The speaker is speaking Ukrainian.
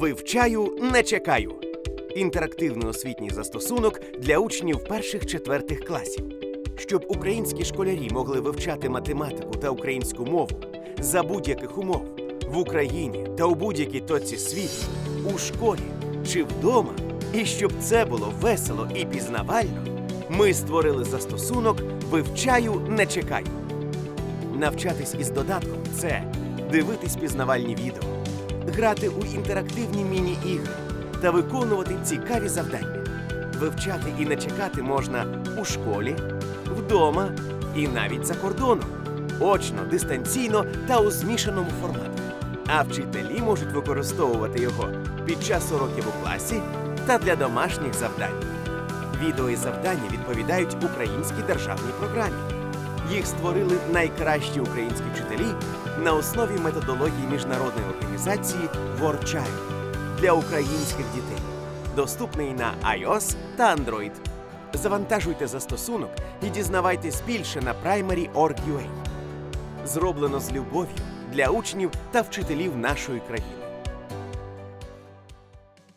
Вивчаю, не чекаю. Інтерактивний освітній застосунок для учнів перших-четвертих класів. Щоб українські школярі могли вивчати математику та українську мову за будь-яких умов в Україні та у будь-якій точці світу, у школі чи вдома, і щоб це було весело і пізнавально, ми створили застосунок Вивчаю, не чекаю. Навчатись із додатком це дивитись пізнавальні відео, грати у інтерактивні міні-ігри та виконувати цікаві завдання. Вивчати і не чекати можна у школі, вдома і навіть за кордоном, очно, дистанційно та у змішаному форматі. А вчителі можуть використовувати його під час уроків у класі та для домашніх завдань. Відео і завдання відповідають українській державній програмі. Їх створили найкращі українські вчителі на основі методології міжнародної організації WorldChild для українських дітей, доступний на iOS та Android. Завантажуйте застосунок і дізнавайтесь більше на primary.org.ua. Зроблено з любов'ю для учнів та вчителів нашої країни.